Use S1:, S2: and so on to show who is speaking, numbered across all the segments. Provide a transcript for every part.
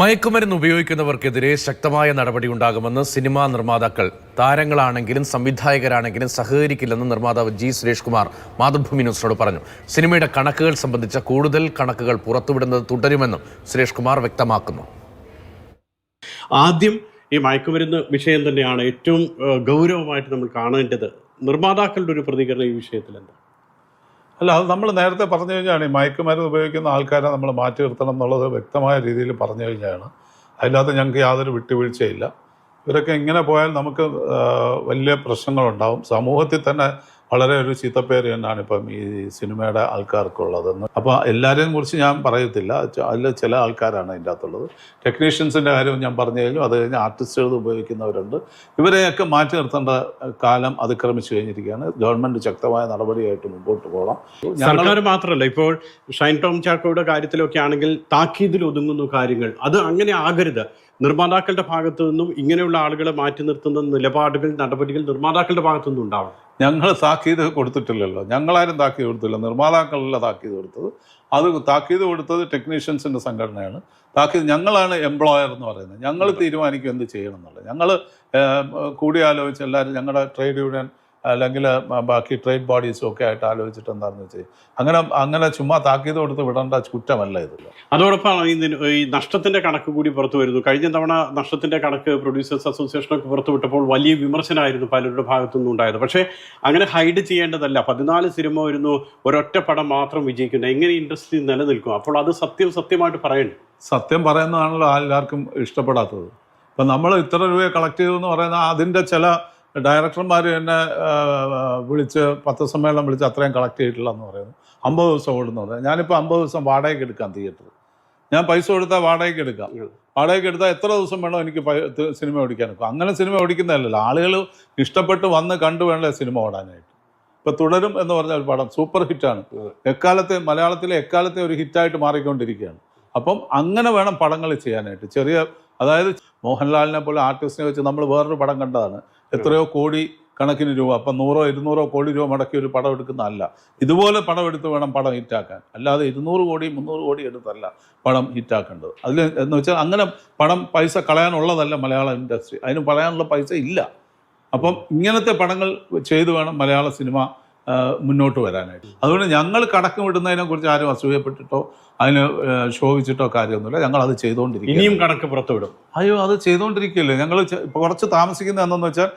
S1: മയക്കുമരുന്ന് ഉപയോഗിക്കുന്നവർക്കെതിരെ ശക്തമായ നടപടി ഉണ്ടാകുമെന്ന് സിനിമാ നിർമ്മാതാക്കൾ. താരങ്ങളാണെങ്കിലും സംവിധായകരാണെങ്കിലും സഹകരിക്കില്ലെന്ന് നിർമ്മാതാവ് ജി സുരേഷ് കുമാർ മാതൃഭൂമി ന്യൂസിനോട് പറഞ്ഞു. സിനിമയുടെ കണക്കുകൾ സംബന്ധിച്ച കൂടുതൽ കണക്കുകൾ പുറത്തുവിടുന്നത് തുടരുമെന്നും സുരേഷ് കുമാർ വ്യക്തമാക്കുന്നു.
S2: ആദ്യം ഈ മയക്കുമരുന്ന് വിഷയം തന്നെയാണ് ഏറ്റവും ഗൗരവമായിട്ട് നമ്മൾ കാണേണ്ടത്. നിർമ്മാതാക്കളുടെ ഒരു പ്രതികരണം ഈ വിഷയത്തിൽ എന്താ
S3: അല്ല അത് നമ്മൾ നേരത്തെ പറഞ്ഞു കഴിഞ്ഞാണ് ഈ മയക്കുമരുന്ന് ഉപയോഗിക്കുന്ന ആൾക്കാരെ നമ്മൾ മാറ്റി നിർത്തണം എന്നുള്ളത് വ്യക്തമായ രീതിയിൽ പറഞ്ഞു കഴിഞ്ഞാണ്. അതിനകത്ത് ഞങ്ങൾക്ക് യാതൊരു വിട്ടുവീഴ്ചയില്ല. ഇവരൊക്കെ ഇങ്ങനെ പോയാൽ നമുക്ക് വലിയ പ്രശ്നങ്ങളുണ്ടാവും. സമൂഹത്തിൽ തന്നെ വളരെ ഒരു ചീത്തപ്പേര് തന്നെയാണ് ഇപ്പം ഈ സിനിമയുടെ ആൾക്കാർക്കുള്ളതെന്ന്. അപ്പോൾ എല്ലാവരെയും കുറിച്ച് ഞാൻ പറയത്തില്ല. അതിൽ ചില ആൾക്കാരാണ് അതിന്റെ അകത്തുള്ളത്. ടെക്നീഷ്യൻസിന്റെ കാര്യം ഞാൻ പറഞ്ഞു കഴിഞ്ഞു. അത് കഴിഞ്ഞ് ആർട്ടിസ്റ്റുകൾ ഉപയോഗിക്കുന്നവരുണ്ട്. ഇവരെയൊക്കെ മാറ്റി നിർത്തേണ്ട കാലം അതിക്രമിച്ചു കഴിഞ്ഞിരിക്കുകയാണ്. ഗവൺമെന്റ് ശക്തമായ നടപടിയായിട്ട് മുമ്പോട്ട് പോകണം.
S2: സർക്കാർ മാത്രമല്ല ഇപ്പോൾ ഷൈൻ ടോം ചാക്കോയുടെ കാര്യത്തിലൊക്കെ ആണെങ്കിൽ താക്കീതിൽ ഒതുങ്ങുന്നു കാര്യങ്ങൾ അത് അങ്ങനെ ആകരുത്. നിർമ്മാതാക്കളുടെ ഭാഗത്തു നിന്നും ഇങ്ങനെയുള്ള ആളുകളെ മാറ്റി നിർത്തുന്ന നിലപാടുകൾ നടപടികൾ നിർമ്മാതാക്കളുടെ ഭാഗത്തു നിന്നും ഉണ്ടാവണം.
S3: ഞങ്ങൾ താക്കീത് കൊടുത്തിട്ടില്ലല്ലോ. ഞങ്ങളാരും താക്കീത് കൊടുത്തില്ല. നിർമ്മാതാക്കളല്ല താക്കീത് കൊടുത്തത്. അത് താക്കീത് കൊടുത്തത് ടെക്നീഷ്യൻസിന്റെ സംഘടനയാണ്. താക്കീത് ഞങ്ങളാണ് എംപ്ലോയർ എന്ന് പറയുന്നത്. ഞങ്ങൾ തീരുമാനിക്കും എന്ത് ചെയ്യണം എന്നുള്ളത്. ഞങ്ങൾ കൂടിയാലോചിച്ച് എല്ലാവരും ഞങ്ങളുടെ ട്രേഡ് യൂണിയൻ അല്ലെങ്കിൽ ബാക്കി ട്രേഡ് ബോഡീസും ഒക്കെ ആയിട്ട് ആലോചിച്ചിട്ട് എന്താണെന്ന് വെച്ചാൽ അങ്ങനെ അങ്ങനെ ചുമ്മാ താക്കീത് കൊടുത്ത് വിടേണ്ട കുറ്റമല്ല ഇതില്ല
S2: അതോടൊപ്പം ഈ നഷ്ടത്തിന്റെ കണക്ക് കൂടി പുറത്തു വരുന്നു. കഴിഞ്ഞ തവണ നഷ്ടത്തിന്റെ കണക്ക് പ്രൊഡ്യൂസേഴ്സ് അസോസിയേഷനൊക്കെ പുറത്തുവിട്ടപ്പോൾ വലിയ വിമർശനമായിരുന്നു പലരുടെ ഭാഗത്തു നിന്നും ഉണ്ടായത്. പക്ഷേ അങ്ങനെ ഹൈഡ് ചെയ്യേണ്ടതല്ല. പതിനാല് സിനിമ വരുന്നു ഒരൊറ്റ പടം മാത്രം വിജയിക്കുന്നു. എങ്ങനെ ഇൻഡസ്ട്രി നിലനിൽക്കും? അപ്പോൾ അത് സത്യം സത്യമായിട്ട് പറയണ്ടേ?
S3: സത്യം പറയുന്നതാണല്ലോ എല്ലാവർക്കും ഇഷ്ടപ്പെടാത്തത്. ഇപ്പം നമ്മൾ ഇത്ര രൂപയെ കളക്ട് ചെയ്തു എന്ന് പറയുന്ന അതിന്റെ ചില ഡയറക്ടർമാർ എന്നെ ആ, വിളിച്ച് പത്ത് സമ്മേളനം വിളിച്ച് അത്രയും കളക്ട് ചെയ്തിട്ടില്ല എന്ന് പറയുന്നു. അമ്പത് ദിവസം ഓടുന്നത് ഞാനിപ്പോൾ അമ്പത് ദിവസം വാടകയ്ക്ക് എടുക്കാം തിയേറ്റർ ഞാൻ പൈസ കൊടുത്താൽ വാടകയ്ക്ക് എടുക്കാം. വാടകയ്ക്ക് എടുത്താൽ എത്ര ദിവസം വേണോ എനിക്ക് സിനിമ ഓടിക്കാൻ എടുക്കും. അങ്ങനെ സിനിമ ഓടിക്കുന്നതല്ലല്ലോ. ആളുകൾ ഇഷ്ടപ്പെട്ട് വന്ന് കണ്ടു വേണ്ട സിനിമ ഓടാനായിട്ട്. ഇപ്പം തുടരും എന്ന് പറഞ്ഞ ഒരു പടം സൂപ്പർ ഹിറ്റാണ് എക്കാലത്തെ മലയാളത്തിലെ എക്കാലത്തെ ഒരു ഹിറ്റായിട്ട് മാറിക്കൊണ്ടിരിക്കുകയാണ്. അപ്പം അങ്ങനെ വേണം പടങ്ങൾ ചെയ്യാനായിട്ട്. ചെറിയ അതായത് മോഹൻലാലിനെ പോലെ ആർട്ടിസ്റ്റിനെ വെച്ച് നമ്മൾ വേറൊരു പടം കണ്ടതാണ്. എത്രയോ കോടി കണക്കിന് രൂപ അപ്പം നൂറോ ഇരുന്നൂറോ കോടി രൂപ മടക്കി ഒരു പടം എടുക്കുന്നതല്ല. ഇതുപോലെ പടം എടുത്ത് വേണം പടം ഹിറ്റാക്കാൻ. അല്ലാതെ ഇരുന്നൂറ് കോടി മുന്നൂറ് കോടി എടുത്തല്ല പടം ഹിറ്റാക്കേണ്ടത്. അതിൽ എന്ന് വെച്ചാൽ അങ്ങനെ പടം പൈസ കളയാനുള്ളതല്ല മലയാള ഇൻഡസ്ട്രി. അതിന് പറയാനുള്ള പൈസ ഇല്ല. അപ്പം ഇങ്ങനത്തെ പടങ്ങൾ ചെയ്തു വേണം മലയാള സിനിമ മുന്നോട്ട് വരാനായിട്ട്. അതുകൊണ്ട് ഞങ്ങൾ കടക്കം വിടുന്നതിനെ കുറിച്ച് ആരും അസൂയപ്പെട്ടിട്ടോ അതിന് ശോഭിച്ചിട്ടോ കാര്യമൊന്നുമില്ല. ഞങ്ങൾ അത് ചെയ്തുകൊണ്ടിരിക്കും
S2: ഇനിയും കണക്ക് പുറത്തുവിടും
S3: അയ്യോ അത് ചെയ്തുകൊണ്ടിരിക്കുകയല്ലേ ഞങ്ങൾ കുറച്ച് താമസിക്കുന്നത് എന്തെന്ന് വെച്ചാൽ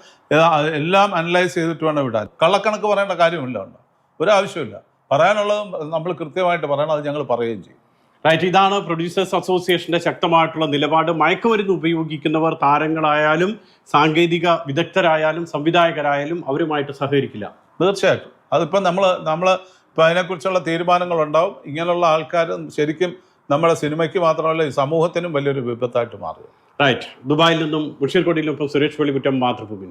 S3: എല്ലാം അനലൈസ് ചെയ്തിട്ട് വേണം വിടാൻ. കള്ളക്കണക്ക് പറയേണ്ട കാര്യമില്ല ഉണ്ടോ ഒരാവശ്യമില്ല പറയാനുള്ളത് നമ്മൾ കൃത്യമായിട്ട് പറയണം അത് ഞങ്ങൾ പറയുകയും ചെയ്യും.
S2: റൈറ്റ് ഇതാണ് പ്രൊഡ്യൂസേഴ്സ് അസോസിയേഷന്റെ ശക്തമായിട്ടുള്ള നിലപാട്. മയക്കുമരുന്ന് ഉപയോഗിക്കുന്നവർ താരങ്ങളായാലും സാങ്കേതിക വിദഗ്ധരായാലും സംവിധായകരായാലും അവരുമായിട്ട് സഹകരിക്കില്ല.
S3: തീർച്ചയായിട്ടും. അതിപ്പം നമ്മൾ നമ്മൾ ഇപ്പം അതിനെക്കുറിച്ചുള്ള തീരുമാനങ്ങളുണ്ടാവും. ഇങ്ങനെയുള്ള ആൾക്കാർ ശരിക്കും നമ്മുടെ സിനിമയ്ക്ക് മാത്രമല്ല ഈ സമൂഹത്തിനും വലിയൊരു വിപത്തായിട്ട് മാറുക
S2: റൈറ്റ് ദുബായിൽ നിന്നും മുഷീർകോട്ടിയിലും ഇപ്പം സുരേഷ് വെളിമുറ്റം മാതൃഭൂമി.